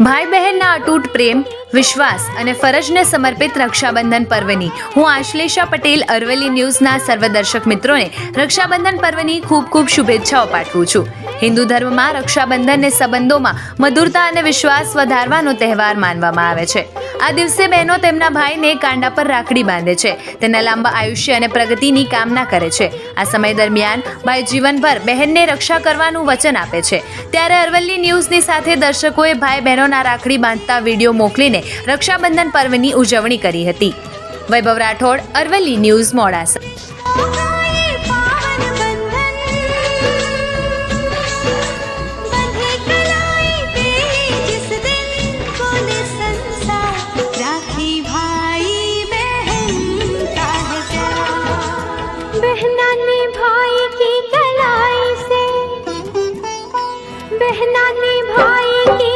ભાઈ બહેનના અતૂટ પ્રેમ, વિશ્વાસ અને ફરજને સમર્પિત રક્ષાબંધન પર્વની. હું આશ્લેષા પટેલ, અરવલ્લી ન્યૂઝના સર્વદર્શક મિત્રોને રક્ષાબંધન પર્વની ખૂબ ખૂબ શુભેચ્છાઓ પાઠવું છું. હિન્દુ ધર્મમાં રક્ષાબંધનને સંબંધોમાં મધુરતા અને વિશ્વાસ વધારવાનો તહેવાર માનવામાં આવે છે. આ દિવસે બહેનો તેમના ભાઈને કાંડા પર રાખડી બાંધે છે. તેના લાંબા આયુષ્ય અને પ્રગતિની કામના કરે છે. આ સમય દરમિયાન ભાઈ જીવનભર બહેનને રક્ષા કરવાનું વચન આપે છે. ત્યારે અરવલ્લી ન્યૂઝની સાથે દર્શકોએ ભાઈ બહેનોના રાખડી બાંધતા વીડિયો મોકલીને રક્ષાબંધન પર્વની ઉજવણી કરી હતી. વૈભવ રાઠોડ, અરવલ્લી ન્યૂઝ, મોડાસા. बहना ने भाई की